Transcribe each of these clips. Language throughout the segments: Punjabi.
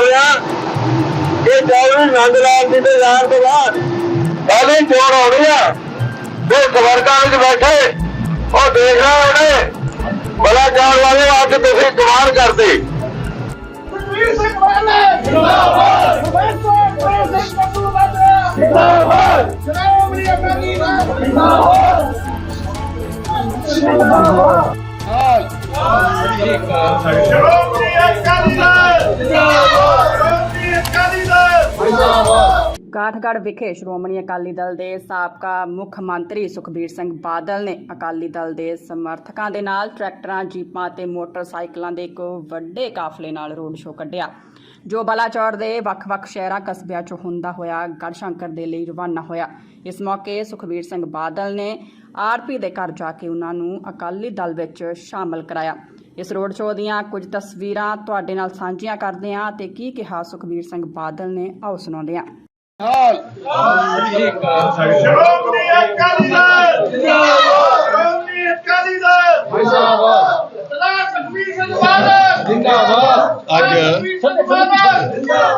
ਰਿਹਾ ਕਿ ਚੌਧਰੀ ਨੰਦ ਲਾਲ ਜੀ ਦੇ ਜਾਣ ਤੋਂ ਬਾਅਦ ਪਹਿਲੀ ਚੋਣ ਹੋਣੀ ਆ। ਜੋ ਸਵਰਗਾਂ ਵਿੱਚ ਬੈਠੇ, ਉਹ ਦੇਖ ਰਿਹਾ ਉਹਨੇ। ਬੜਾ ਜਾਣ ਵਾਲੇ ਅੱਜ ਤੁਸੀਂ ਕਮਾਲ ਕਰਦੇ। ਵੀਰ ਸਿੰਘ ਬਾਦਲ ਜਿੰਦਾਬਾਦ ਜਿੰਦਾਬਾਦ ਸਿੰਘ ਬੱਬੂ ਬਾਦਲ ਜਿੰਦਾਬਾਦ ਸ਼੍ਰੋਮਣੀ ਅਕਾਲੀ ਜਿੰਦਾਬਾਦ ਜਿੰਦਾਬਾਦ। ਕਾਠਗੜ੍ਹ ਵਿਖੇ ਸ਼੍ਰੋਮਣੀ ਅਕਾਲੀ ਦਲ ਦੇ ਸਾਬਕਾ ਮੁੱਖ ਮੰਤਰੀ ਸੁਖਬੀਰ ਸਿੰਘ ਬਾਦਲ ਨੇ ਅਕਾਲੀ ਦਲ ਦੇ ਸਮਰਥਕਾਂ ਦੇ ਨਾਲ ਟਰੈਕਟਰਾਂ, ਜੀਪਾਂ ਤੇ ਮੋਟਰਸਾਈਕਲਾਂ ਦੇ ਇੱਕ ਵੱਡੇ ਕਾਫਲੇ ਨਾਲ ਰੋਡ ਸ਼ੋਅ ਕੱਢਿਆ। ਜੋ ਬਲਾਚੌਰ ਦੇ ਵੱਖ-ਵੱਖ ਸ਼ਹਿਰਾਂ ਕਸਬਿਆਂ 'ਚੋਂ ਹੁੰਦਾ ਹੋਇਆ ਗੜਸ਼ੰਕਰ ਦੇ ਲਈ ਰਵਾਨਾ ਹੋਇਆ। ਇਸ ਮੌਕੇ ਸੁਖਬੀਰ ਸਿੰਘ ਬਾਦਲ ਨੇ ਆਰਪੀ ਦੇ ਘਰ ਜਾ ਕੇ ਉਹਨਾਂ ਨੂੰ ਅਕਾਲੀ ਦਲ ਵਿੱਚ ਸ਼ਾਮਲ ਕਰਾਇਆ। ਇਸ ਰੋਡ ਸ਼ੋਅ ਦੀਆਂ ਕੁਝ ਤਸਵੀਰਾਂ ਤੁਹਾਡੇ ਨਾਲ ਸਾਂਝੀਆਂ ਕਰਦੇ ਹਾਂ ਤੇ ਕੀ ਕਿਹਾ ਸੁਖਬੀਰ ਸਿੰਘ ਬਾਦਲ ਨੇ ਆਓ ਸੁਣਾਉਂਦੇ ਹਾਂ। ਸ਼੍ਰੋਮਣੀ ਅਕਾਲੀ ਦਲ। ਜਿੰਦਾਬਾਦ। ਸ਼੍ਰੋਮਣੀ ਅਕਾਲੀ ਦਲ। ਜਿੰਦਾਬਾਦ। ਸਰਦਾਰ ਸੁਖਬੀਰ ਸਿੰਘ ਬਾਦਲ। ਅੱਜ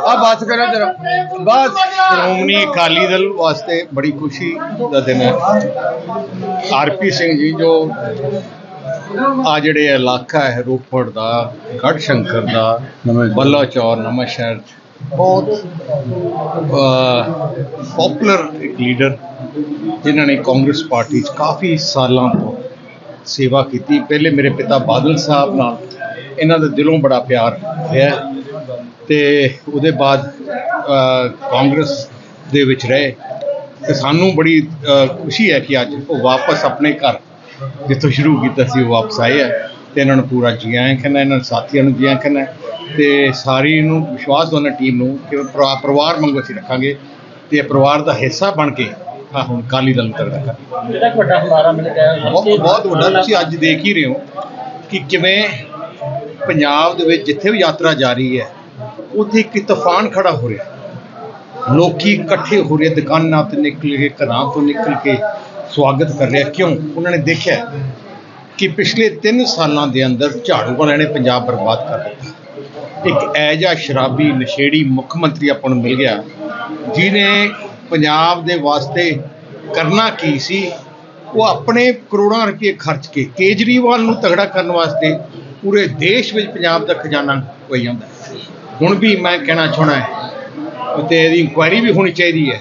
ਆ ਬਾਤ ਕਰਾਂ ਜਰਾ। ਬਸ। ਸ਼੍ਰੋਮਣੀ ਅਕਾਲੀ ਦਲ ਵਾਸਤੇ ਬੜੀ ਖੁਸ਼ੀ ਦਾ ਦਿਨ ਹੈ। ਆਰਪੀ ਸਿੰਘ ਜੀ ਜੋ ਆ ਜਿਹੜੇ ਇਲਾਕਾ ਹੈ, ਰੋਪੜ ਦਾ ਗੜ ਸ਼ੰਕਰ ਦਾ, ਬੱਲਾ ਚੌਰ, ਨਵਾਂ ਸ਼ਹਿਰ 'ਚ, ਬਹੁਤ ਪਪੂਲਰ ਇੱਕ ਲੀਡਰ ਜਿਨ੍ਹਾਂ ਨੇ ਕਾਂਗਰਸ ਪਾਰਟੀ 'ਚ ਕਾਫੀ ਸਾਲਾਂ ਤੋਂ ਸੇਵਾ ਕੀਤੀ। ਪਹਿਲੇ ਮੇਰੇ ਪਿਤਾ ਬਾਦਲ ਸਾਹਿਬ ਨਾਲ ਇਹਨਾਂ ਦਾ ਦਿਲੋਂ ਬੜਾ ਪਿਆਰ ਹੈ। ਤੇ ਉਹਦੇ ਬਾਅਦ ਕਾਂਗਰਸ ਦੇ ਵਿੱਚ ਰਹੇ। ਤੇ ਸਾਨੂੰ ਬੜੀ ਖੁਸ਼ੀ ਹੈ ਕਿ ਅੱਜ ਉਹ ਵਾਪਸ ਆਪਣੇ ਘਰ ਜਿੱਥੋਂ ਸ਼ੁਰੂ ਕੀਤਾ ਸੀ ਉਹ ਵਾਪਸ ਆਏ ਹੈ ਤੇ ਇਹਨਾਂ ਨੂੰ ਪੂਰਾ ਜੀ ਆਇਆਂ ਕਹਿੰਦਾ ਇਹਨਾਂ ਸਾਥੀਆਂ ਨੂੰ ਜੀ ਆਇਆਂ ਕਹਿੰਦਾ। ਤੇ ਸਾਰੀ ਨੂੰ ਵਿਸ਼ਵਾਸ ਦੋਨਾਂ ਟੀਮ ਨੂੰ ਕਿ ਪਰਿਵਾ- ਪਰਿਵਾਰ ਵਾਂਗੂ ਅਸੀਂ ਰੱਖਾਂਗੇ। ਤੇ ਪਰਿਵਾਰ ਦਾ ਹਿੱਸਾ ਬਣ ਕੇ ਆ ਹੁਣ ਕਾਲੀ ਦਲ ਰੱਖਾਂਗੇ ਜਿਹੜਾ ਵੱਡਾ ਹੁਲਾਰਾ ਮਿਲ ਗਿਆ ਬਹੁਤ ਵੱਡਾ। ਤੁਸੀਂ ਅੱਜ ਦੇਖ ਹੀ ਰਹੇ ਹੋ ਕਿ ਕਿਵੇਂ ਪੰਜਾਬ ਦੇ ਵਿੱਚ ਜਿੱਥੇ ਵੀ ਯਾਤਰਾ ਜਾ ਰਹੀ ਹੈ, ਉੱਥੇ ਇੱਕ ਤੂਫਾਨ ਖੜਾ ਹੋ ਰਿਹਾ। ਲੋਕੀ ਇਕੱਠੇ ਹੋ ਰਹੇ, ਦੁਕਾਨਾਂ ਤੋਂ ਨਿਕਲ ਕੇ, ਘਰਾਂ ਤੋਂ ਨਿਕਲ ਕੇ ਸਵਾਗਤ ਕਰ ਰਿਹਾ। ਕਿਉਂ? ਉਹਨਾਂ ਨੇ ਦੇਖਿਆ ਕਿ ਪਿਛਲੇ 3 ਸਾਲਾਂ ਦੇ ਅੰਦਰ ਝਾੜੂ ਵਾਲਿਆਂ ਨੇ ਪੰਜਾਬ ਬਰਬਾਦ ਕਰ ਦਿੱਤਾ। ਇੱਕ ਐਜਾ ਸ਼ਰਾਬੀ, ਨਸ਼ੇੜੀ ਮੁੱਖ ਮੰਤਰੀ ਆਪਾਂ ਨੂੰ ਮਿਲ ਗਿਆ, ਜਿਹਨੇ ਪੰਜਾਬ ਦੇ ਵਾਸਤੇ ਕਰਨਾ ਕੀ ਸੀ? ਉਹ ਆਪਣੇ ਕਰੋੜਾਂ ਰੁਪਏ ਖਰਚ ਕੇ ਕੇਜਰੀਵਾਲ ਨੂੰ ਤਗੜਾ ਕਰਨ ਵਾਸਤੇ ਪੂਰੇ ਦੇਸ਼ ਵਿੱਚ ਪੰਜਾਬ ਦਾ ਖਜ਼ਾਨਾ ਹੋਈ ਜਾਂਦਾ ਹੁਣ ਵੀ ਮੈਂ ਕਹਿਣਾ ਚਾਹਣਾ ਹੈ ਤੇ ਇਹਦੀ ਇਨਕੁਆਇਰੀ ਵੀ ਹੋਣੀ ਚਾਹੀਦੀ ਹੈ।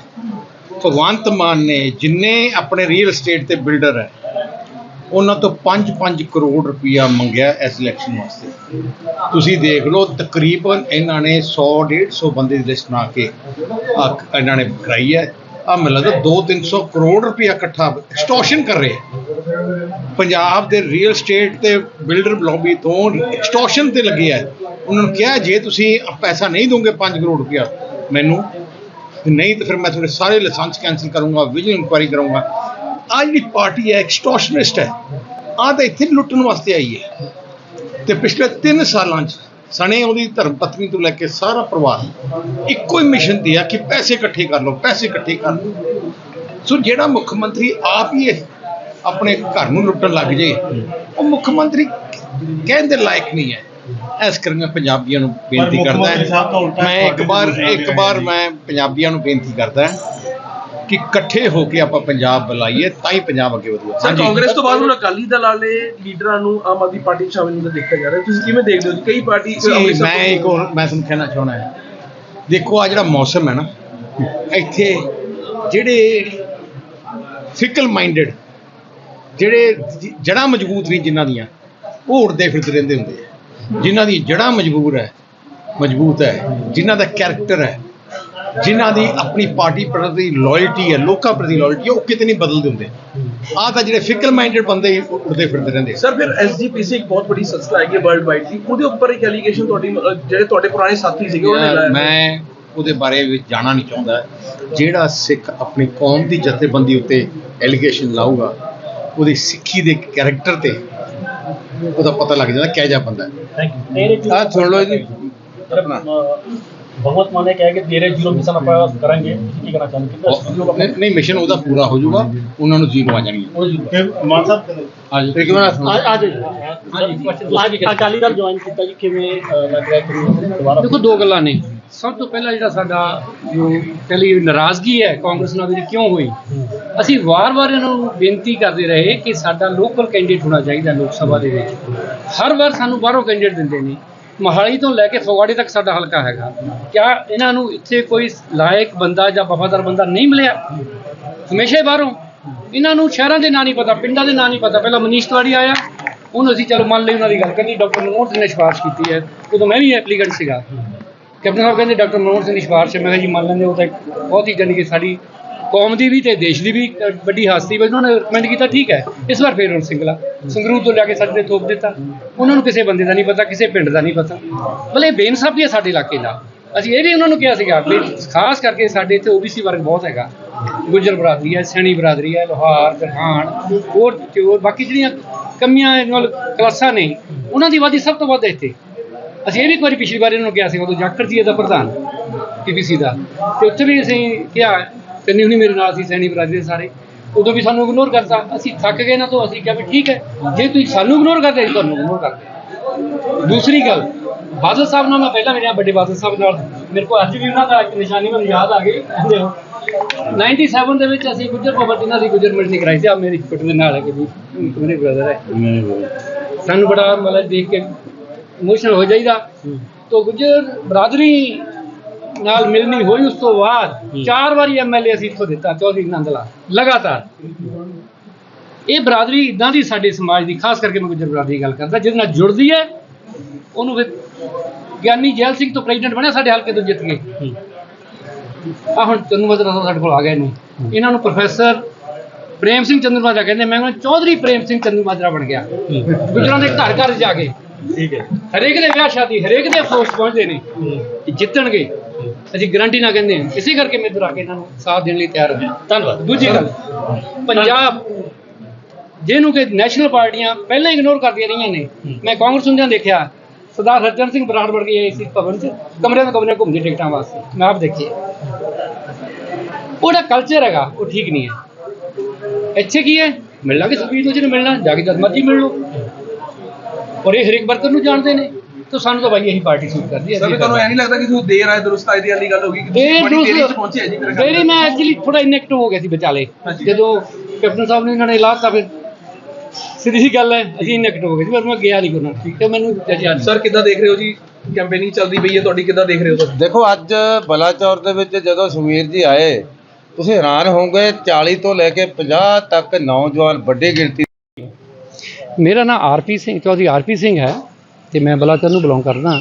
ਭਗਵੰਤ ਮਾਨ ਨੇ ਜਿੰਨੇ ਆਪਣੇ ਰੀਅਲ ਏਸਟੇਟ ਤੇ ਬਿਲਡਰ ਹੈ, ਉਹਨਾਂ ਤੋਂ 5-5 ਕਰੋੜ ਰੁਪਇਆ ਮੰਗਿਆ ਇਸ ਇਲੈਕਸ਼ਨ ਵਾਸਤੇ। ਤੁਸੀਂ ਦੇਖ ਲਓ, ਤਕਰੀਬਨ ਇਹਨਾਂ ਨੇ 100 150 ਬੰਦੇ ਦੀ ਲਿਸਟ ਬਣਾ ਕੇ ਇਹਨਾਂ ਨੇ ਕਰਾਈ ਹੈ। ਆ ਮੈਨੂੰ ਲੱਗਦਾ 2-300 ਕਰੋੜ ਰੁਪਇਆ ਇਕੱਠਾ ਐਕਸਟੋਰਸ਼ਨ ਕਰ ਰਹੇ ਪੰਜਾਬ ਦੇ ਰੀਅਲ ਏਸਟੇਟ ਤੇ ਬਿਲਡਰ ਲੌਬੀ ਤੋਂ ਐਕਸਟੋਰਸ਼ਨ ਤੇ ਲੱਗੇ ਹੈ ਉਹਨਾਂ ਨੂੰ ਕਿਹਾ, ਜੇ ਤੁਸੀਂ ਪੈਸਾ ਨਹੀਂ ਦੋਗੇ 5 ਕਰੋੜ ਰੁਪਇਆ, ਮੈਨੂੰ ਨਹੀਂ ਤਾਂ ਫਿਰ ਮੈਂ ਤੁਹਾਡੇ ਸਾਰੇ ਲਾਇਸੈਂਸ ਕੈਂਸਲ ਕਰੂੰਗਾ ਵਿਜੀਲ ਇਨਕੁਆਇਰੀ ਕਰੂੰਗਾ। ਆਹ ਜਿਹੜੀ ਪਾਰਟੀ ਹੈ ਐਕਸਟੋਰਸ਼ਨਿਸਟ ਹੈ। ਆਹ ਤਾਂ ਇੱਥੇ ਲੁੱਟਣ ਵਾਸਤੇ ਆਈ ਹੈ। ਤੇ ਪਿਛਲੇ 3 ਸਾਲਾਂ 'ਚ ਸਣੇ ਉਹਦੀ ਧਰਮ ਪਤਨੀ ਤੋਂ ਲੈ ਕੇ ਸਾਰਾ ਪਰਿਵਾਰ ਇੱਕੋ ਹੀ ਮਿਸ਼ਨ ਦਿਆ ਕਿ ਪੈਸੇ ਇਕੱਠੇ ਕਰ ਲਓ ਪੈਸੇ ਇਕੱਠੇ ਕਰ ਲਓ। ਸੋ ਜਿਹੜਾ ਮੁੱਖ ਮੰਤਰੀ ਆਪ ਹੀ ਇਹ ਆਪਣੇ ਘਰ ਨੂੰ ਲੁੱਟਣ ਲੱਗ ਜੇ ਉਹ ਮੁੱਖ ਮੰਤਰੀ ਕਹਿਣ ਦੇ ਲਾਇਕ ਨਹੀਂ ਹੈ। ਇਸ ਕਰਕੇ ਮੈਂ ਪੰਜਾਬੀਆਂ ਨੂੰ ਬੇਨਤੀ ਕਰਦਾ ਤਾਂ ਮੈਂ ਇੱਕ ਵਾਰ ਇੱਕ ਵਾਰ ਮੈਂ ਪੰਜਾਬੀਆਂ ਨੂੰ ਬੇਨਤੀ ਕਰਦਾ ਕਿ ਇਕੱਠੇ ਹੋ ਕੇ ਆਪਾਂ ਪੰਜਾਬ ਬੁਲਾਈਏ ਤਾਂ ਹੀ ਪੰਜਾਬ ਅੱਗੇ ਵਧੂਗਾ। ਸਰ ਕਾਂਗਰਸ ਤੋਂ ਬਾਅਦ ਹੁਣ ਅਕਾਲੀ ਦਲ ਵਾਲੇ ਲੀਡਰਾਂ ਨੂੰ ਆਮ ਆਦਮੀ ਪਾਰਟੀ 'ਚ ਸ਼ਾਮਿਲ ਹੁੰਦਾ ਦੇਖਿਆ ਜਾ ਰਿਹਾ। ਤੁਸੀਂ ਕਿਵੇਂ ਦੇਖਦੇ ਹੋ? ਜੀ ਕਈ ਪਾਰਟੀ ਮੈਂ ਇੱਕ ਹੋਰ ਮੈਂ ਤੁਹਾਨੂੰ ਕਹਿਣਾ ਚਾਹੁੰਦਾ ਹਾਂ। ਦੇਖੋ ਆ ਜਿਹੜਾ ਮੌਸਮ ਹੈ ਨਾ ਇੱਥੇ ਜਿਹੜੇ ਫਿਕਲ ਮਾਈਂਡਡ ਜਿਹੜੇ ਜੜਾਂ ਮਜ਼ਬੂਤ ਨਹੀਂ ਜਿਨ੍ਹਾਂ ਦੀਆਂ ਉਹ ਉੜਦੇ ਫਿਰਦੇ ਰਹਿੰਦੇ ਹੁੰਦੇ ਆ। ਜਿਨ੍ਹਾਂ ਦੀ ਜੜਾਂ ਮਜਬੂਰ ਹੈ ਮਜ਼ਬੂਤ ਹੈ ਜਿਨ੍ਹਾਂ ਦਾ ਕੈਰੈਕਟਰ ਹੈ ਜਿਨ੍ਹਾਂ ਦੀ ਆਪਣੀ ਪਾਰਟੀ ਪ੍ਰਤੀ ਲਾਇਲਟੀ ਹੈ ਲੋਕਾਂ ਪ੍ਰਤੀ ਲਾਇਲਟੀ ਹੈ ਉਹ ਕਿਤੇ ਨਹੀਂ ਬਦਲਦੇ ਹੁੰਦੇ। ਆਹ ਤਾਂ ਜਿਹੜੇ ਫਿਕਲ ਮਾਈਂਡਡ ਬੰਦੇ ਹੀ ਉੜਦੇ ਫਿਰਦੇ ਰਹਿੰਦੇ ਆ। ਸਰ ਫਿਰ ਐਸਜੀਪੀਸੀ ਇੱਕ ਬਹੁਤ ਵੱਡੀ ਸੰਸਥਾ ਹੈਗੀ ਵਰਲਡ ਵਾਈਡ ਦੀ। ਉਹਦੇ ਉੱਪਰ ਇੱਕ ਐਲੀਗੇਸ਼ਨ ਤੁਹਾਡੀ ਜਿਹੜੇ ਤੁਹਾਡੇ ਪੁਰਾਣੇ ਸਾਥੀ ਸੀਗੇ ਉਹਨਾਂ ਨੇ ਲਾਇਆ। ਮੈਂ ਉਹਦੇ ਬਾਰੇ ਵਿੱਚ ਜਾਣਾ ਨਹੀਂ ਚਾਹੁੰਦਾ। ਜਿਹੜਾ ਸਿੱਖ ਆਪਣੀ ਕੌਮ ਦੀ ਜਥੇਬੰਦੀ ਉੱਤੇ ਐਲੀਗੇਸ਼ਨ ਲਾਊਗਾ ਉਹਦੀ ਸਿੱਖੀ ਦੇ ਕੈਰੈਕਟਰ ਤੇ ਉਹਦਾ ਪਤਾ ਲੱਗ ਜਾਂਦਾ ਕਿਹੋ ਜਿਹਾ ਬੰਦਾ ਹੈ। ਥੈਂਕ ਯੂ ਆਹ ਸੁਣ ਲਓ ਜੀ। ਆਪਣਾ। ਭਗਵਤ ਮਾਨ ਨੇ ਕਿਹਾ ਕਿ ਤੇਰੇ ਜ਼ੀਰੋ ਮਿਸ਼ਨ ਆਪਾਂ ਕਰਾਂਗੇ ਤੁਸੀਂ ਕੀ ਕਰਨਾ ਚਾਹੁੰਦੇ ਉਹ- ਨਹੀਂ- ਨਹੀਂ ਮਿਸ਼ਨ ਉਹਦਾ ਪੂਰਾ ਹੋ ਜਾਊਗਾ ਉਹਨਾਂ ਨੂੰ ਜ਼ੀਰੋ ਆ ਜਾਣਗੇ ਮਾਨ ਸਾਹਿਬ ਇੱਕ ਮਿੰਟ ਅੱਜ ਅਕਾਲੀ ਦਲ ਜੁਆਇਨ ਕੀਤਾ ਜੀ ਕਿਵੇਂ ਲੱਗ ਰਿਹਾ ਕਿ ਦੁਬਾਰਾ ਦੇਖੋ ਦੋ ਗੱਲਾਂ ਨੇ ਸਭ ਤੋਂ ਪਹਿਲਾਂ ਜਿਹੜਾ ਸਾਡਾ ਜੋ ਪਹਿਲੀ ਨਾਰਾਜ਼ਗੀ ਹੈ ਕਾਂਗਰਸ ਨਾਲ ਵੀ ਕਿਉਂ ਹੋਈ? ਅਸੀਂ ਵਾਰ-ਵਾਰ ਇਹਨਾਂ ਨੂੰ ਬੇਨਤੀ ਕਰਦੇ ਰਹੇ ਕਿ ਸਾਡਾ ਲੋਕਲ ਕੈਂਡੀਡੇਟ ਹੋਣਾ ਚਾਹੀਦਾ ਲੋਕ ਸਭਾ ਦੇ ਵਿੱਚ। ਹਰ ਵਾਰ ਸਾਨੂੰ ਬਾਹਰੋਂ ਕੈਂਡੀਡੇਟ ਦਿੰਦੇ ਨੇ। ਮੋਹਾਲੀ ਤੋਂ ਲੈ ਕੇ ਫਗਵਾੜੇ ਤੱਕ ਸਾਡਾ ਹਲਕਾ ਹੈਗਾ। ਕਿਆ ਇਹਨਾਂ ਨੂੰ ਇੱਥੇ ਕੋਈ ਲਾਇਕ ਬੰਦਾ ਜਾਂ ਵਫਾਦਾਰ ਬੰਦਾ ਨਹੀਂ ਮਿਲਿਆ? ਹਮੇਸ਼ਾ ਹੀ ਬਾਹਰੋਂ। ਇਹਨਾਂ ਨੂੰ ਸ਼ਹਿਰਾਂ ਦੇ ਨਾਂ ਨਹੀਂ ਪਤਾ, ਪਿੰਡਾਂ ਦੇ ਨਾਂ ਨਹੀਂ ਪਤਾ। ਪਹਿਲਾਂ ਮਨੀਸ਼ ਤਿਵਾੜੀ ਆਇਆ ਉਹਨੂੰ ਅਸੀਂ ਚਲੋ ਮੰਨ ਲਈ ਉਹਨਾਂ ਦੀ ਗੱਲ ਕਹਿੰਦੀ ਡਾਕਟਰ ਮਨਮੋਹਨ ਸਿੰਘ ਨੇ ਸਿਫਾਰਿਸ਼ ਕੀਤੀ ਹੈ। ਉਦੋਂ ਮੈਂ ਵੀ ਐਪਲੀਕੈਂਟ ਸੀਗਾ। ਕੈਪਟਨ ਸਾਹਿਬ ਕਹਿੰਦੇ, ਡਾਕਟਰ ਮਨਮੋਹਨ ਸਿੰਘ ਦੀ ਸਿਫਾਰਿਸ਼ ਹੈ। ਮੈਂ ਕਿਹਾ, ਜੀ ਮੰਨ ਲੈਂਦੇ ਉਹ ਤਾਂ ਇੱਕ ਬਹੁਤ ਹੀ ਜਾਣੀ ਕਿ ਸਾਡੀ ਕੌਮ ਦੀ ਵੀ ਤੇ ਦੇਸ਼ ਦੀ ਵੀ ਇੱਕ ਵੱਡੀ ਹਾਸਤੀ ਵੀ ਉਹਨਾਂ ਨੇ ਰეკਮੈਂਡ ਕੀਤਾ, ਠੀਕ ਹੈ। ਇਸ ਵਾਰ ਫੇਰ ਹੁਣ ਸਿੰਗਲਾ। ਸੰਗਰੂਰ ਤੋਂ ਲਿਆ ਕੇ ਸਾਡੇ ਤੇ ਥੋਪ ਦਿੱਤਾ। ਉਹਨਾਂ ਨੂੰ ਕਿਸੇ ਬੰਦੇ ਦਾ ਨਹੀਂ ਪਤਾ, ਕਿਸੇ ਪਿੰਡ ਦਾ ਨਹੀਂ ਪਤਾ। ਮਤਲਬ ਭਲੇ ਬੇਇਨਸਾਫੀ ਹੈ ਸਾਡੇ ਇਲਾਕੇ ਦਾ ਅਸੀਂ ਇਹ ਵੀ ਉਹਨਾਂ ਨੂੰ ਕਿਹਾ ਸੀਗਾ ਵੀ ਖਾਸ ਕਰਕੇ ਸਾਡੇ ਇੱਥੇ ਓਬੀਸੀ ਵਰਗ ਬਹੁਤ ਹੈਗਾ। ਗੁੱਜਰ ਬਰਾਦਰੀ ਹੈ, ਸੈਣੀ ਬਰਾਦਰੀ ਹੈ, ਲੋਹਾਰ ਦਰਹਾਨ ਹੋਰ ਤੇ ਹੋਰ ਬਾਕੀ ਜਿਹੜੀਆਂ ਕਮੀਆਂ ਨਾਲ ਕਲਾਸਾਂ ਨੇ, ਉਹਨਾਂ ਦੀ ਆਬਾਦੀ ਸਭ ਤੋਂ ਵੱਧ ਹੈ ਇੱਥੇ। ਅਸੀਂ ਇਹ ਵੀ ਇੱਕ ਵਾਰੀ ਪਿਛਲੀ ਵਾਰ ਇਹਨਾਂ ਨੂੰ ਕਿਹਾ ਸੀ ਉਦੋਂ ਜਾਖੜ ਜੀ ਦਾ ਪ੍ਰਧਾਨ ਪੀਪੀਸੀ ਦਾ। ਤੇ ਉੱਥੇ ਵੀ ਅਸੀਂ ਕਿਹਾ ਚੰਨੀ ਹੁਣੀ ਮੇਰੇ ਨਾਲ ਸੀ ਸੈਣੀ ਬਰਾਦਰੀ ਦੇ ਸਾਰੇ। ਉਦੋਂ ਵੀ ਸਾਨੂੰ ਇਗਨੋਰ ਕਰਤਾ। ਅਸੀਂ ਥੱਕ ਗਏ ਨਾ ਤੋਂ ਅਸੀਂ ਕਿਹਾ ਵੀ ਠੀਕ ਹੈ ਜੇ ਤੁਸੀਂ ਸਾਨੂੰ ਇਗਨੋਰ ਕਰਦੇ ਅਸੀਂ ਤੁਹਾਨੂੰ ਇਗਨੋਰ ਕਰਦੇ ਦੂਸਰੀ ਗੱਲ ਬਾਦਲ ਸਾਹਿਬ ਨਾਲ ਮੈਂ ਪਹਿਲਾਂ ਮਿਲਿਆ ਵੱਡੇ ਬਾਦਲ ਸਾਹਿਬ ਨਾਲ। ਮੇਰੇ ਕੋਲ ਅੱਜ ਵੀ ਉਹਨਾਂ ਦਾ ਇੱਕ ਨਿਸ਼ਾਨੀ ਮੈਨੂੰ ਯਾਦ ਆ ਗਈ। ਕਹਿੰਦੇ ਹੋ 97 ਦੇ ਵਿੱਚ ਅਸੀਂ ਗੁੱਜਰ ਭਵਨ ਇਹਨਾਂ ਦੀ ਗੁੱਜਰ ਮਿਲਣੀ ਕਰਾਈ ਸੀ। ਆ ਮੇਰੀ ਫੋਟੋ ਦੇ ਨਾਲ ਹੈ ਕਿ ਵੀ ਮੇਰੇ ਬ੍ਰਦਰ ਹੈ। ਸਾਨੂੰ ਬੜਾ ਮਤਲਬ ਦੇਖ ਕੇ ਇਮੋਸ਼ਨਲ ਹੋ ਜਾਈਦਾ। ਤੋ ਗੁੱਜਰ ਬਰਾਦਰੀ ਨਾਲ ਮਿਲਣੀ ਹੋਈ ਉਸ ਤੋਂ ਬਾਅਦ ਚਾਰ ਵਾਰੀ ਐਮਐਲਏ ਅਸੀਂ ਇੱਥੋਂ ਦਿੱਤਾ ਚੌਧਰੀ ਨੰਦ ਲਾਲ ਲਗਾਤਾਰ। ਇਹ ਬਰਾਦਰੀ ਇਦਾਂ ਦੀ ਸਾਡੇ ਸਮਾਜ ਦੀ ਖਾਸ ਕਰਕੇ ਮੈਂ ਗੁੱਜਰ ਬਰਾਦਰੀ ਦੀ ਗੱਲ ਕਰਦਾ ਜਿਹਦੇ ਨਾਲ ਜੁੜਦੀ ਹੈ ਉਹਨੂੰ ਫਿਰ ਗਿਆਨੀ ਜੈਲ ਸਿੰਘ ਤੋਂ ਪ੍ਰੈਜ਼ੀਡੈਂਟ ਬਣਿਆ ਸਾਡੇ ਹਲਕੇ ਤੋਂ ਜਿੱਤ ਕੇ ਆ ਹੁਣ ਮਾਜਰਾ ਸਾਹਿਬ ਸਾਡੇ ਕੋਲ ਆ ਗਏ ਨੇ। ਇਹਨਾਂ ਨੂੰ ਪ੍ਰੋਫੈਸਰ ਪ੍ਰੇਮ ਸਿੰਘ ਚੰਦੂ ਮਾਜਰਾ ਕਹਿੰਦੇ ਮੈਂ ਕਹਿੰਦਾ ਚੌਧਰੀ ਪ੍ਰੇਮ ਸਿੰਘ ਚੰਦੂ ਮਾਜਰਾ ਬਣ ਗਿਆ। ਗੁਜਰਾਂ ਦੇ ਘਰ ਘਰ ਜਾ ਕੇ। ਠੀਕ ਹੈ। ਹਰੇਕ ਦੇ ਵਿਆਹ ਸ਼ਾਦੀ ਹਰੇਕ ਦੇ ਅਫਸੋਸ ਪਹੁੰਚਦੇ ਨੇ। ਕਿ ਜਿੱਤਣਗੇ ਅਸੀਂ ਗਰੰਟੀ ਨਾ ਕਹਿੰਦੇ ਹਾਂ। ਇਸੇ ਕਰਕੇ ਮੈਂ ਇੱਧਰ ਆ ਕੇ ਇਹਨਾਂ ਨੂੰ ਸਾਥ ਦੇਣ ਲਈ ਤਿਆਰ ਹਾਂ। ਧੰਨਵਾਦ। ਦੂਜੀ ਗੱਲ ਪੰਜਾਬ ਜਿਹਨੂੰ ਕਿ ਨੈਸ਼ਨਲ ਪਾਰਟੀਆਂ ਪਹਿਲਾਂ ਇਗਨੋਰ ਕਰਦੀਆਂ ਰਹੀਆਂ ਨੇ। ਮੈਂ ਕਾਂਗਰਸ ਹੁੰਦਿਆਂ ਦੇਖਿਆ ਸਰਦਾਰ ਹਰਚੰਦ ਸਿੰਘ ਬਰਾੜ ਵਰਗੇ ਆਏ ਸੀ ਭਵਨ 'ਚ। ਕਮਰੇ ਤੋਂ ਕਮਰੇ ਘੁੰਮਦੇ ਟਿਕਟਾਂ ਵਾਸਤੇ। ਮੈਂ ਆਪ ਦੇਖੀ ਉਹਦਾ ਕਲਚਰ ਹੈਗਾ ਉਹ ਠੀਕ ਨਹੀਂ ਹੈ। ਇੱਥੇ ਕੀ ਹੈ? ਮਿਲਣਾ ਕਿ ਸੁਪੀਰ ਨੂੰ ਜਿਹਨੇ ਮਿਲਣਾ ਜਾ ਕੇ ਜਦ ਮਰਜ਼ੀ ਮਿਲ ਲਓ। ਔਰ ਇਹ ਹਰੇਕ ਵਰਕਰ ਨੂੰ ਜਾਣਦੇ ਨੇ। ਤਾਂ ਸਾਨੂੰ ਤਾਂ ਭਾਈ ਇਹੀ ਪਾਰਟੀ ਸੂਟ ਕਰਦੀ ਹੈ ਸਰ ਤੁਹਾਨੂੰ ਐ ਨਹੀਂ ਲੱਗਦਾ ਕਿ ਤੁਸੀਂ ਦੇਰ ਆਏ ਦਰੁਸਤ ਆਏ ਦੀ ਵਾਲੀ ਗੱਲ ਹੋ ਗਈ ਕਿ ਦੇਰ ਬੜੀ ਦੇਰੀ ਦੂਸਰੀ ਚ ਪਹੁੰਚੇ ਆ ਜੀ ਮੇਰੇ ਖਿਆਲ ਦੇਰੀ ਮੈਂ ਐਕਚੁਅਲੀ ਥੋੜਾ ਇਨੈਕਟਿਵ ਹੋ ਗਿਆ ਸੀ ਵਿਚਾਲੇ। ਜਦੋਂ ਕੈਪਟਨ ਸਾਹਿਬ ਨੇ ਇਹਨਾਂ ਨੇ ਲਾਤਾ ਫਿਰ ਸਿੱਧੀ ਗੱਲ ਹੈ ਅਸੀਂ ਇਨੈਕਟਿਵ ਹੋ ਗਏ ਸੀ ਪਰ ਮੈਂ ਗਿਆ ਨਹੀਂ ਕੋਨਾ ਤੇ ਮੈਨੂੰ ਜਜਿਆ ਸਰ ਕਿੱਦਾਂ ਦੇਖ ਰਹੇ ਹੋ ਜੀ? ਕੈਂਪੇਨਿੰਗ ਚੱਲਦੀ ਪਈ ਹੈ ਤੁਹਾਡੀ ਕਿੱਦਾਂ ਦੇਖ ਰਹੇ ਹੋ ਤੁਸੀਂ ਦੇਖੋ ਅੱਜ ਬਲਾਚੌਰ ਦੇ ਵਿੱਚ ਜਦੋਂ ਸੁਮੀਰ ਜੀ ਆਏ ਤੁਸੀਂ ਹੈਰਾਨ ਹੋਵੋਗੇ 40 ਤੋਂ ਲੈ ਕੇ 50 ਤੱਕ ਨੌਜਵਾਨ ਵੱਡੀ ਗਿਣਤੀ ਮੇਰਾ ਨਾਮ R P Singh Chaudhary R P Singh ਹੈ ਤੇ ਮੈਂ ਬਲਾਚੌਰ ਨੂੰ ਬਿਲੋਂਗ ਕਰਦਾ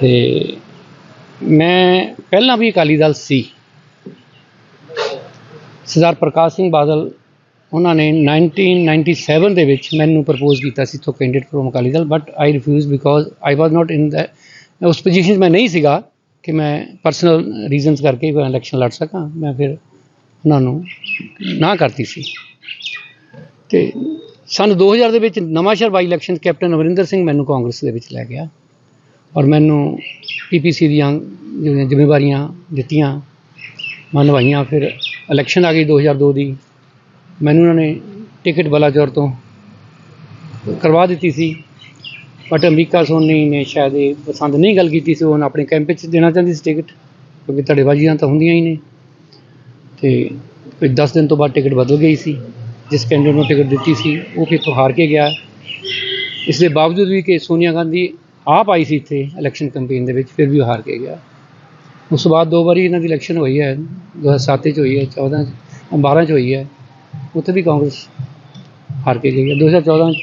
ਤੇ ਮੈਂ ਪਹਿਲਾਂ ਵੀ ਅਕਾਲੀ ਦਲ ਸੀ। ਸਰਦਾਰ ਪ੍ਰਕਾਸ਼ ਸਿੰਘ ਬਾਦਲ, ਉਹਨਾਂ ਨੇ 1997 ਦੇ ਵਿੱਚ ਮੈਨੂੰ ਪ੍ਰਪੋਜ਼ ਕੀਤਾ ਸੀ ਤੋਂ candidate from Akali Dal but I refuse because I was not in the ਉਸ ਪੋਜੀਸ਼ਨ 'ਚ ਮੈਂ ਨਹੀਂ ਸੀਗਾ ਕਿ ਮੈਂ ਪਰਸਨਲ ਰੀਜ਼ਨਸ ਕਰਕੇ ਕੋਈ ਇਲੈਕਸ਼ਨ ਲੜ ਸਕਾਂ। ਮੈਂ ਫਿਰ ਉਹਨਾਂ ਨੂੰ ਨਾ ਕਰਤੀ ਸੀ। ਤੇ ਸਨ 2000 ਦੇ ਵਿੱਚ Nawanshahr by election captain Amarinder Singh ਮੈਨੂੰ ਕਾਂਗਰਸ ਦੇ ਵਿੱਚ ਲੈ ਗਿਆ ਔਰ ਮੈਨੂੰ ਪੀਪੀਸੀ ਦੀਆਂ ਜਿਹੜੀਆਂ ਜ਼ਿੰਮੇਵਾਰੀਆਂ ਦਿੱਤੀਆਂ ਮੈਂ ਨਿਭਾਈਆਂ ਫਿਰ ਇਲੈਕਸ਼ਨ ਆ ਗਈ 2002 ਦੀ ਮੈਨੂੰ ਉਹਨਾਂ ਨੇ ਟਿਕਟ ਬਲਾਚੌਰ ਤੋਂ ਕਰਵਾ ਦਿੱਤੀ ਸੀ। ਬਟ ਅਮਰੀਕਾ ਸੋਨੀ ਨੇ ਸ਼ਾਇਦ ਇਹ ਪਸੰਦ ਨਹੀਂ ਗੱਲ ਕੀਤੀ ਸੀ ਉਹਨਾਂ ਆਪਣੇ ਕੈਂਪ 'ਚ ਦੇਣਾ ਚਾਹੁੰਦੀ ਸੀ ਟਿਕਟ ਕਿਉਂਕਿ ਧੜੇਬਾਜ਼ੀਆਂ ਤਾਂ ਹੁੰਦੀਆਂ ਹੀ ਨੇ। ਤੇ ਫਿਰ 10 ਦਿਨ ਤੋਂ ਬਾਅਦ ਟਿਕਟ ਬਦਲ ਗਈ ਸੀ। ਜਿਸ ਕੈਂਡੀਡੇਟ ਨੂੰ ਟਿਕਟ ਦਿੱਤੀ ਸੀ, ਉਹ ਫਿਰ ਤੋਂ ਹਾਰ ਕੇ ਗਿਆ। ਇਸ ਦੇ ਬਾਵਜੂਦ ਵੀ ਕਿ ਸੋਨੀਆ ਗਾਂਧੀ ਆਪ ਆਈ ਸੀ ਇੱਥੇ ਇਲੈਕਸ਼ਨ ਕੈਂਪੇਨ ਦੇ ਵਿੱਚ, ਫਿਰ ਵੀ ਉਹ ਹਾਰ ਕੇ ਗਿਆ। ਉਸ ਤੋਂ ਬਾਅਦ ਦੋ ਵਾਰੀ ਇਹਨਾਂ ਦੀ ਇਲੈਕਸ਼ਨ ਹੋਈ ਹੈ 2007 ਚ ਹੋਈ ਹੈ 14 ਚ 12 ਚ ਹੋਈ ਹੈ। ਉੱਥੇ ਵੀ ਕਾਂਗਰਸ ਹਾਰ ਕੇ ਗਈ ਹੈ। 2014 ਚ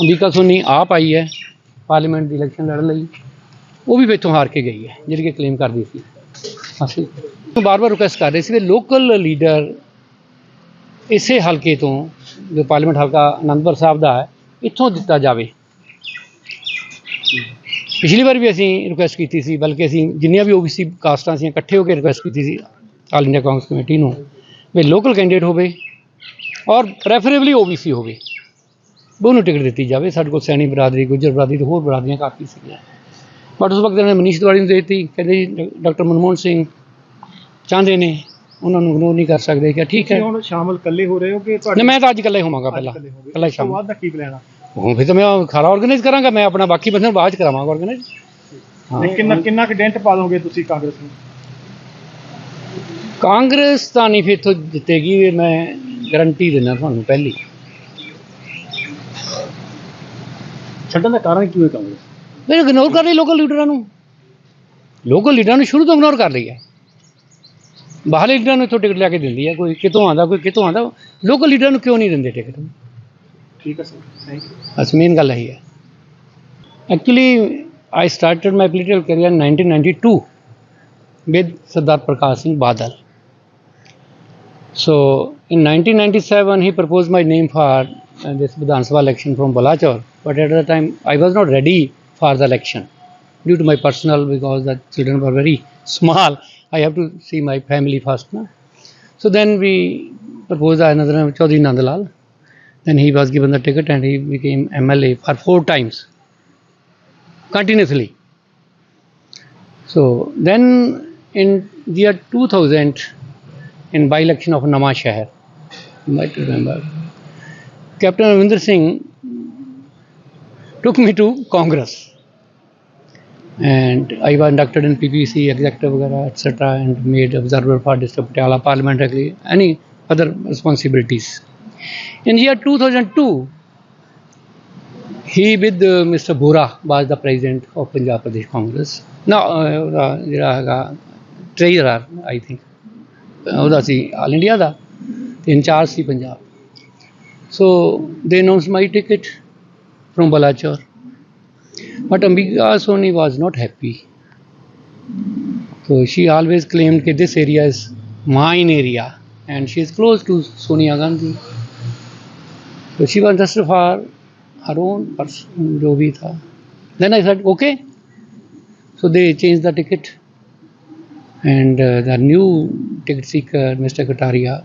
ਅੰਬਿਕਾ ਸੋਨੀ ਆਪ ਆਈ ਹੈ ਪਾਰਲੀਮੈਂਟ ਦੀ ਇਲੈਕਸ਼ਨ ਲੜਨ ਲਈ। ਉਹ ਵੀ ਇੱਥੋਂ ਹਾਰ ਕੇ ਗਈ ਹੈ, ਜਿਹੜੀ ਕਿ ਕਲੇਮ ਕਰਦੀ ਸੀ। ਅਸੀਂ ਬਾਰ-ਬਾਰ ਰਿਕੁਐਸਟ ਕਰ ਰਹੇ ਸੀ ਕਿ ਲੋਕਲ ਲੀਡਰ ਇਸੇ ਹਲਕੇ ਤੋਂ ਜੋ ਪਾਰਲੀਮੈਂਟ ਹਲਕਾ ਅਨੰਦਪੁਰ ਸਾਹਿਬ ਦਾ ਹੈ, ਇੱਥੋਂ ਦਿੱਤਾ ਜਾਵੇ। ਪਿਛਲੀ ਵਾਰ ਵੀ ਅਸੀਂ ਰਿਕੁਐਸਟ ਕੀਤੀ ਸੀ, ਬਲਕਿ ਅਸੀਂ ਜਿੰਨੀਆਂ ਵੀ ਓਬੀਸੀ ਕਾਸਟਾਂ ਸੀ, ਇਕੱਠੇ ਹੋ ਕੇ ਰਿਕੁਐਸਟ ਕੀਤੀ ਸੀ ਆਲ ਇੰਡੀਆ ਕਾਂਗਰਸ ਕਮੇਟੀ ਨੂੰ, ਵੀ ਲੋਕਲ ਕੈਂਡੀਡੇਟ ਹੋਵੇ ਔਰ ਪ੍ਰੈਫਰੇਬਲੀ ਓਬੀਸੀ ਹੋਵੇ। ਵੀ ਉਹਨੂੰ ਟਿਕਟ ਦਿੱਤੀ ਜਾਵੇ। ਸਾਡੇ ਕੋਲ ਸੈਣੀ ਬਰਾਦਰੀ, ਗੁੱਜਰ ਬਰਾਦਰੀ ਤੇ ਹੋਰ ਬਰਾਦਰੀਆਂ ਕਾਫੀ ਸੀਗੀਆਂ। ਬਟ ਉਸ ਵਕਤ ਇਹਨਾਂ ਨੇ ਮਨੀਸ਼ ਤਿਵਾੜੀ ਨੂੰ ਦੇ ਦਿੱਤੀ, ਕਹਿੰਦੇ ਜੀ, ਡਾਕਟਰ ਮਨਮੋਹਨ ਸਿੰਘ ਚਾਹੁੰਦੇ ਨੇ ਉਹਨਾਂ ਨੂੰ ਇਗਨੋਰ ਨਹੀਂ ਕਰ ਸਕਦੇ ਕਿ ਠੀਕ ਹੈ। ਹੁਣ ਸ਼ਾਮਲ ਇਕੱਲੇ ਹੋ ਰਹੇ ਹੋ ਕਿ ਨਹੀਂ ਮੈਂ ਤਾਂ ਅੱਜ ਇਕੱਲਾ ਹੀ ਹੋਵਾਂਗਾ ਪਹਿਲਾਂ ਪਹਿਲਾਂ ਸ਼ਾਮ ਬਾਅਦ ਦਾ ਕੀ ਪਲਾਨ ਆ? ਹੁਣ ਫਿਰ ਤਾਂ ਮੈਂ ਖਾਰਾ ਆਰਗੇਨਾਈਜ਼ ਕਰਾਂਗਾ ਮੈਂ ਆਪਣਾ ਬਾਕੀ ਬੰਦੇ ਨੂੰ ਬਾਅਦ ਚ ਕਰਾਵਾਂਗਾ ਆਰਗੇਨਾਈਜ਼ ਹਾਂ। ਕਿੰਨਾ ਕਿੰਨਾ ਕੁ ਡੈਂਟ ਪਾ ਦੋਗੇ ਤੁਸੀਂ ਕਾਂਗਰਸ ਨੂੰ? ਕਾਂਗਰਸ ਤਾਂ ਨਹੀਂ ਫਿਰ ਇੱਥੋਂ ਜਿੱਤੇਗੀ ਇਹ ਮੈਂ ਗਾਰੰਟੀ ਦਿੰਦਾ ਤੁਹਾਨੂੰ ਪਹਿਲੀ। ਛੱਡਣ ਦਾ ਕਾਰਨ ਕੀ ਹੋਇਆ ਕਾਂਗਰਸ? ਨਹੀਂ ਇਗਨੋਰ ਕਰ ਰਹੀ ਲੋਕਲ ਲੀਡਰਾਂ ਨੂੰ। ਲੋਕਲ ਲੀਡਰਾਂ ਨੂੰ ਸ਼ੁਰੂ ਤੋਂ ਇਗਨੋਰ ਕਰ ਰਹੀ ਹੈ। ਬਾਹਰਲੇ ਲੀਡਰਾਂ ਨੂੰ ਇੱਥੋਂ ਟਿਕਟ ਲਿਆ ਕੇ ਦਿੰਦੀ ਹੈ ਕੋਈ ਕਿਤੋਂ ਆਂਦਾ ਕੋਈ ਕਿਤੋਂ ਆਂਦਾ ਲੋਕਲ ਲੀਡਰਾਂ ਨੂੰ ਕਿਉਂ ਨਹੀਂ ਦਿੰਦੇ ਟਿਕਟ ਠੀਕ ਹੈ ਸਰ ਥੈਂਕ ਯੂ ਬਸ ਮੇਨ ਗੱਲ ਹੈ actually I started my political career in 1992 with Sardar Prakash Singh Badal. So in 1997 he proposed my name for uh, this Vidhan Sabha election from Balachor, but at the time I was not ready for the election due to my personal because the children were very small. I have to see my family first. No? So then we proposed another name, Chaudhry Nandalal. Then he was given the ticket and he became MLA for four times continuously. So then in the year 2000, in by-election of Nama Shahar, you might remember, Captain Ravinder Singh took me to Congress And I was inducted in PPC, executive, vagara, etc., and made observer for District Patiala, parliamentary, any other responsibilities. In year 2002, he with uh, Mr. Bora was the president of Punjab Pradesh Congress. No, uh, ਉਹਦਾ ਜਿਹੜਾ ਹੈਗਾ ਟ੍ਰੇਜਰਰ ਆਈ ਥਿੰਕ ਉਹਦਾ ਸੀ ਆਲ ਇੰਡੀਆ ਦਾ ਤੇ incharge C Punjab so they announce my ticket from Balachaur but Ambika Soni was not happy. So she always claimed that this area is mine area and she is close to Sonia Gandhi. So she was just for her own person, जो भी Then I said, okay. So they changed the ticket and uh, the new ticket seeker, Mr. Kataria,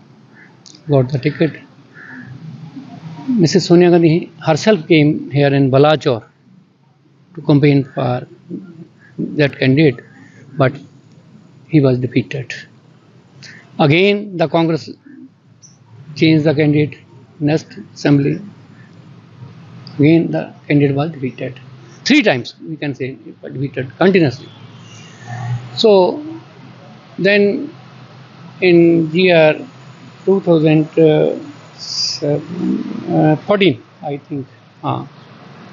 got the ticket. Mrs. Sonia Gandhi herself came here in Balachor to campaign for that candidate but he was defeated. Again the Congress changed the candidate. Next assembly again the candidate was defeated. Three times we can say defeated continuously. So then in year 2014 i think uh,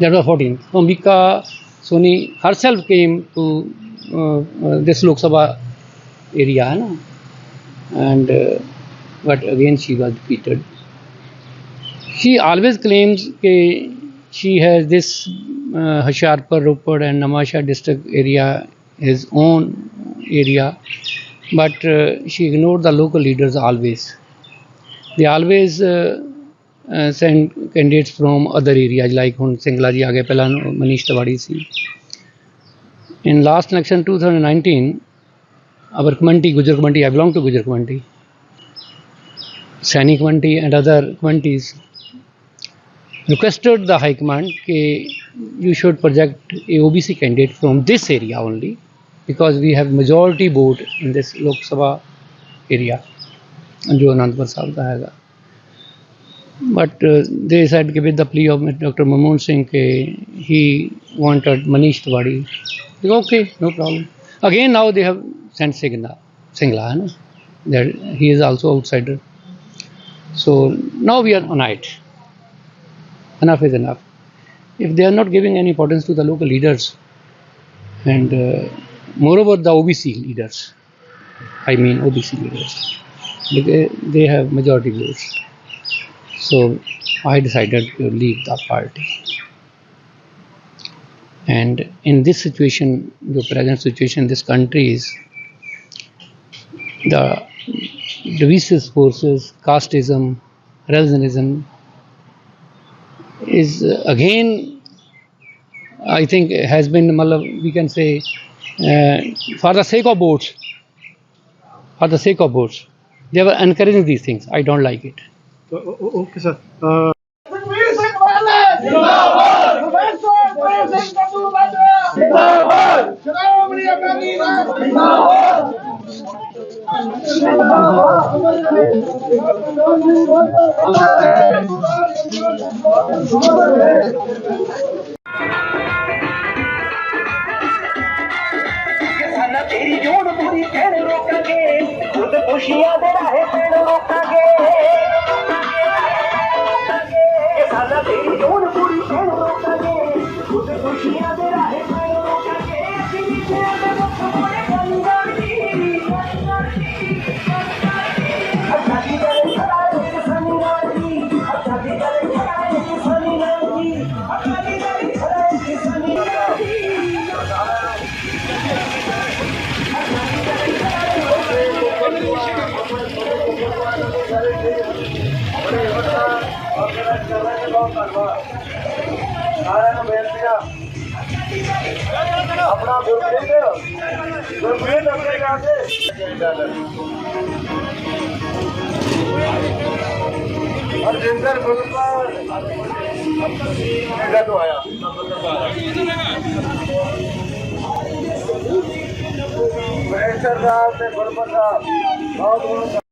that was 14 so Mika Soni herself came to uh, uh, this Lok Sabha area no? and uh, but again she was defeated she always claims that she has this uh, Hoshiarpur, Ropar and Namasha district area, his own area, but uh, she ignored the local leaders always. They always uh, send candidates from other areas like ਹੁਣ ਸਿੰਗਲਾ ਜੀ ਆ ਗਏ ਪਹਿਲਾਂ ਮਨੀਸ਼ ਤਿਵਾੜੀ ਸੀ in last election 2019 our community Gujar community I belong to Gujar community Sainik community and other communities requested the High Command that you should project a OBC candidate from this area only because we have majority vote in this Lok Sabha area ਜੋ ਅਨੰਦਪੁਰ ਸਾਹਿਬ ਦਾ ਹੈਗਾ but uh, they said with the plea of Dr. Manmohan Singh he wanted Manish Tiwari They okay no problem again now they have sent Singla Singla that he is also outsider so now we are on it enough is enough. If they are not giving any importance to the local leaders, and uh, moreover the OBC leaders, I mean OBC leaders, because they have majority votes. So I decided to leave the party. And in this situation, the present situation in this country is the divisive forces, casteism, religionism, is uh, again I think has been we can say uh, for the sake of votes for the sake of votes they were encouraging these things I don't like it okay sir Sukhbir Singh Badal ਜਿੰਦਾਬਾਦ ਪ੍ਰੋਫੈਸਰ ਪ੍ਰੇਮ ਸਿੰਘ ਬੱਬੂ ਬਾਦਲ ਜਿੰਦਾਬਾਦ ਸ਼੍ਰੋਮਣੀ ਅਕਾਲੀ ਦਲ ਜਿੰਦਾਬਾਦ ਕਿਸਾਨਾਂ ਤੇਰੀ ਜੋੜ ਬਹੁਤ ਧੰਨਵਾਦ ਸਾਰਿਆਂ ਨੂੰ ਬੇਨਤੀ ਆ ਆਪਣਾ ਗੁਰਪ੍ਰੀਤ ਗੁਰਪ੍ਰੀਤ ਅੱਗੇ ਜਾ ਕੇ ਗੁਰਪਾਲ ਇਹਦਾ ਤੋਂ ਆਇਆ ਮਹੇਸ਼ਰ ਸਾਹਿਬ ਤੇ ਗੁਰਪ੍ਰੀਤ ਸਾਹਿਬ ਬਹੁਤ ਬਹੁਤ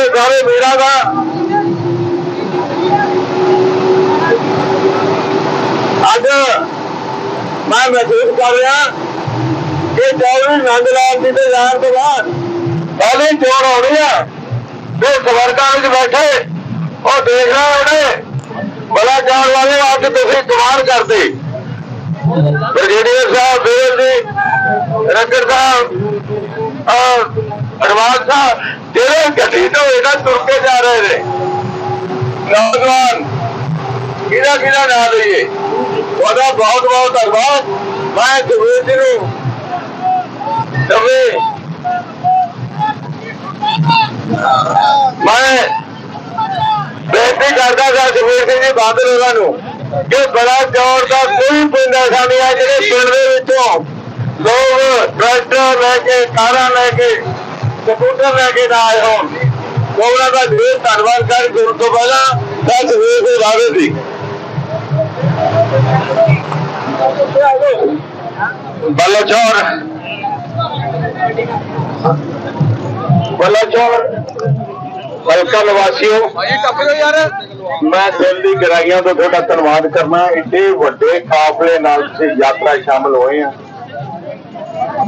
ਦੇ ਸਾਰੇ ਵੀਰਾਂ ਦਾ। ਅੱਜ ਮੈਂ ਮਹਿਸੂਸ ਕਰ ਰਿਹਾ ਕਿ ਚੌਧਰੀ ਨੰਦ ਲਾਲ ਜੀ ਦੇ ਜਾਣ ਤੋਂ ਬਾਅਦ ਪਹਿਲੀ ਚੋਣ ਆਉਣੀ ਆ। ਜੋ ਸਵਰਗਾਂ ਵਿੱਚ ਬੈਠੇ, ਉਹ ਦੇਖ ਰਹੇ ਉਹਨੇ ਬਲਾਚੌਰ ਵਾਲੇ ਆ ਕੇ ਤੁਸੀਂ ਕਮਾਲ ਕਰਦੇ। ਬ੍ਰਿਗੇਡੀਅਰ ਸਾਹਿਬ ਬੇਲ ਜੀ ਰੰਗਰ ਸਾਹਿਬ ਔਰ ਅਰਵਾਲ ਸਾਹਿਬ, ਜਿਹੜੇ ਗੱਡੀ ਤੋਂ ਇਹਨਾਂ ਤੁਰ ਕੇ ਜਾ ਰਹੇ ਨੇ। ਨੌਜਵਾਨ, ਕਿਹਦਾ ਕਿਹਦਾ ਨਾਂ ਲਈਏ? ਉਹਦਾ ਬਹੁਤ ਬਹੁਤ ਧੰਨਵਾਦ। ਮੈਂ ਸੁਖਵੀਰ ਜੀ ਨੂੰ ਦਵੇ ਮੈਂ ਬੇਨਤੀ ਕਰਦਾ ਹਾਂ ਸੁਖਵੀਰ ਸਿੰਘ ਜੀ ਬਾਦਲ ਉਹਨਾਂ ਨੂੰ ਕਿ ਬੜਾ ਚੌੜ ਦਾ ਕੋਈ ਪਿੰਡ ਐਸਾ ਨਹੀਂ ਹੈ ਜਿਹੜੇ ਪਿੰਡ ਦੇ ਵਿੱਚੋਂ ਲੋਕ ਟਰੈਕਟਰ ਲੈ ਕੇ, ਕਾਰਾਂ ਲੈ ਕੇ ਸਕੂਟਰ ਲੈ ਕੇ ਨਾ ਆਏ ਹੋਣ ਉਹਨਾਂ ਦਾ ਢੇਰ ਧੰਨਵਾਦ ਕਰ ਗੁਰੂ ਤੋਂ ਪਹਿਲਾਂ ਮੈਂ ਸੁਖਵੀਰ ਦੇ ਵਾਅਦੇ ਸੀ। ਬਲਾਚੌਰ ਬਲਾਚੌਰ ਹਲਕਾ ਨਿਵਾਸੀਓ ਮੈਂ ਦਿਲ ਦੀ ਗਹਿਰਾਈਆਂ ਤੋਂ ਤੁਹਾਡਾ ਧੰਨਵਾਦ ਕਰਨਾ। ਏਡੇ ਵੱਡੇ ਕਾਫਲੇ ਨਾਲ ਤੁਸੀਂ ਯਾਤਰਾ ਸ਼ਾਮਲ ਹੋਏ ਆ।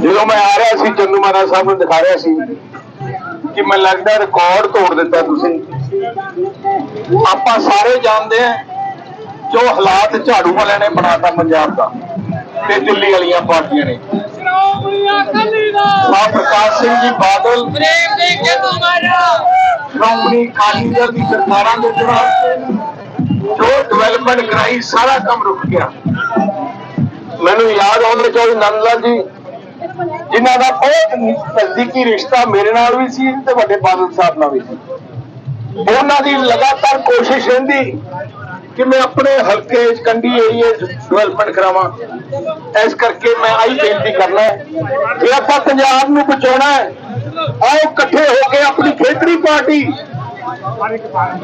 ਜਦੋਂ ਮੈਂ ਆ ਰਿਹਾ ਸੀ ਚੰਦੂ ਮਹਾਰਾਜ ਸਾਹਿਬ ਨੂੰ ਦਿਖਾ ਰਿਹਾ ਸੀ। ਕਿ ਮੈਨੂੰ ਲੱਗਦਾ ਰਿਕਾਰਡ ਤੋੜ ਦਿੱਤਾ ਤੁਸੀਂ। ਆਪਾਂ ਸਾਰੇ ਜਾਣਦੇ ਆ ਜੋ ਹਾਲਾਤ ਝਾੜੂ ਵਾਲਿਆਂ ਨੇ ਬਣਾਤਾ ਪੰਜਾਬ ਦਾ ਤੇ ਦਿੱਲੀ ਵਾਲੀਆਂ ਪਾਰਟੀਆਂ ਨੇ। ਸਾਹ ਪ੍ਰਕਾਸ਼ ਸਿੰਘ ਜੀ ਬਾਦਲ ਸ਼੍ਰੋਮਣੀ ਅਕਾਲੀ ਦਲ ਦੀ ਸਰਕਾਰਾਂ ਦੇ ਦੌਰਾਨ ਜੋ ਡਿਵੈਲਪਮੈਂਟ ਕਰਾਈ, ਸਾਰਾ ਕੰਮ ਰੁਕ ਗਿਆ। ਮੈਨੂੰ ਯਾਦ ਆਉਂਦੇ ਚੌਧਰੀ ਨੰਦ ਲਾਲ ਜੀ ਜਿਨ੍ਹਾਂ ਦਾ ਬਹੁਤ ਨਜ਼ਦੀਕੀ ਰਿਸ਼ਤਾ ਮੇਰੇ ਨਾਲ ਵੀ ਸੀ ਤੇ ਵੱਡੇ ਬਾਦਲ ਸਾਹਿਬ ਨਾਲ ਵੀ ਸੀ। ਉਹਨਾਂ ਦੀ ਲਗਾਤਾਰ ਕੋਸ਼ਿਸ਼ ਰਹਿੰਦੀ ਕਿ ਮੈਂ ਆਪਣੇ ਹਲਕੇ ਚ ਕੰਡੀ ਏਰੀਏ ਡਿਵੈਲਪਮੈਂਟ ਕਰਾਵਾਂ। ਇਸ ਕਰਕੇ ਮੈਂ ਆਈ ਬੇਨਤੀ ਕਰਨਾ ਹੈ, ਜੇ ਆਪਾਂ ਪੰਜਾਬ ਨੂੰ ਬਚਾਉਣਾ ਹੈ, ਆਓ ਇਕੱਠੇ ਹੋ ਕੇ ਆਪਣੀ ਖੇਤਰੀ ਪਾਰਟੀ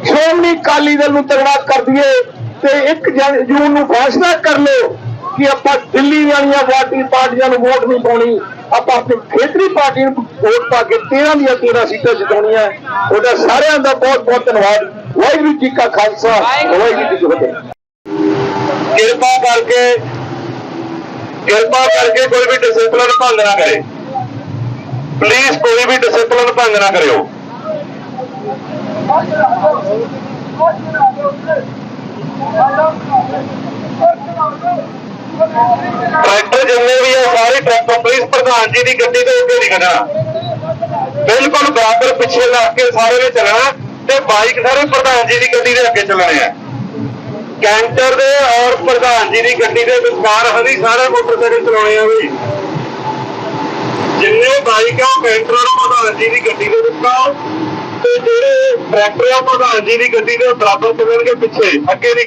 ਸ਼੍ਰੋਮਣੀ ਅਕਾਲੀ ਦਲ ਨੂੰ ਤਗੜਾ ਕਰ ਦਈਏ ਤੇ 1 ਜੂਨ ਨੂੰ ਫੈਸਲਾ ਕਰ ਲਓ ਕਿ ਆਪਾਂ ਦਿੱਲੀ ਵਾਲੀਆਂ ਪਾਰਟੀ ਪਾਰਟੀਆਂ ਨੂੰ ਵੋਟ ਨਹੀਂ ਪਾਉਣੀ। ਆਪਾਂ ਆਪਣੀ ਖੇਤਰੀ ਪਾਰਟੀ ਨੂੰ ਵੋਟ ਪਾ ਕੇ 13 ਦੀਆਂ 13 ਸੀਟਾਂ ਜਿਤਾਉਣੀਆਂ ਉਹਦਾ ਸਾਰਿਆਂ ਦਾ ਬਹੁਤ ਬਹੁਤ ਧੰਨਵਾਦ। ਵਾਹਿਗੁਰੂ ਜੀ ਕਾ ਖਾਲਸਾ ਵਾਹਿਗੁਰੂ ਜੀ ਕੀ ਫਤਿਹ। ਕਿਰਪਾ ਕਰਕੇ ਕਿਰਪਾ ਕਰਕੇ ਕੋਈ ਵੀ ਡਿਸਪਲਿਨ ਭੰਗ ਨਾ ਕਰੇ। ਪਲੀਜ਼ ਕੋਈ ਵੀ ਡਿਸਪਲਿਨ ਭੰਗ ਨਾ ਕਰਿਓ। ਟਰੈਕਟਰ ਜਿੰਨੇ ਵੀ ਆ, ਸਾਰੇ ਟਰੈਕਟਰ ਪੁਲਿਸ ਪ੍ਰਧਾਨ ਜੀ ਦੀ ਗੱਡੀ ਦੇ ਅੱਗੇ ਨਹੀਂ ਖੜਨਾ ਬਿਲਕੁਲ ਬਰਾਬਰ ਪਿੱਛੇ ਲੱਗ ਕੇ ਸਾਰੇ ਨੇ ਚੱਲਣਾ ਤੇ ਬਾਈਕ ਸਾਰੇ ਪ੍ਰਧਾਨ ਜੀ ਦੀ ਗੱਡੀ ਦੇ ਅੱਗੇ ਚੱਲਣੇ ਆ। ਕੈਂਟਰ ਦੇ ਔਰ ਪ੍ਰਧਾਨ ਜੀ ਦੀ ਗੱਡੀ ਦੇ ਵਿਚਕਾਰ ਹਰੀ ਸਾਰੇ ਮੋਟਰਸਾਈਕਲ ਚਲਾਉਣੇ ਆ ਵੀ। ਜਿੰਨੇ ਬਾਈਕ ਆ ਉਹ ਕੈਂਟਰ ਔਰ ਪ੍ਰਧਾਨ ਜੀ ਦੀ ਗੱਡੀ ਦੇ ਵਿਚਕਾਰ ਤੇ ਜਿਹੜੇ ਟਰੈਕਟਰ ਆ, ਪ੍ਰਧਾਨ ਜੀ ਦੀ ਗੱਡੀ ਦੇ ਬਰਾਬਰ ਚੱਲਣਗੇ ਪਿੱਛੇ, ਅੱਗੇ ਨਹੀਂ।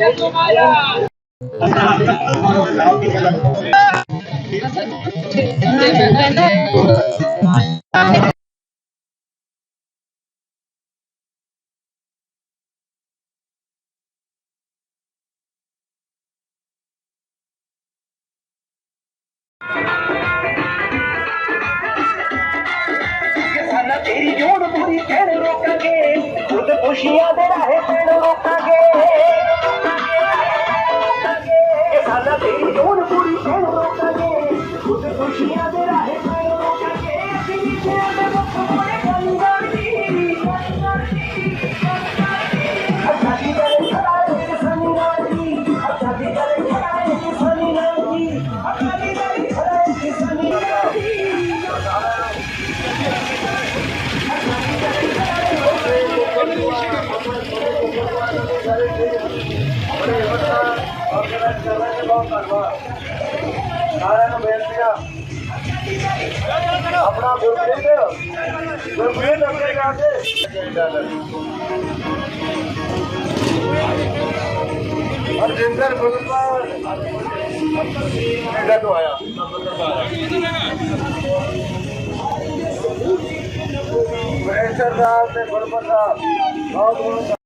Ganda. ਸਾਰਿਆਂ ਨੂੰ ਬੇਨਤੀਆਂ ਆਪਣਾ ਗੁਰਪ੍ਰੀਤ ਗੁਰਪ੍ਰੀਤ ਅੱਗੇ ਜਾ ਕੇ ਅਰਜਿੰਦਰ ਗੁਲਪਾਲ ਇਹਦਾ ਤੋਂ ਆਇਆ? ਮਹੇਸ਼ਰ ਸਾਹਿਬ ਤੇ ਗੁਰਪ੍ਰੀਤ ਸਾਹਿਬ ਬਹੁਤ ਬਹੁਤ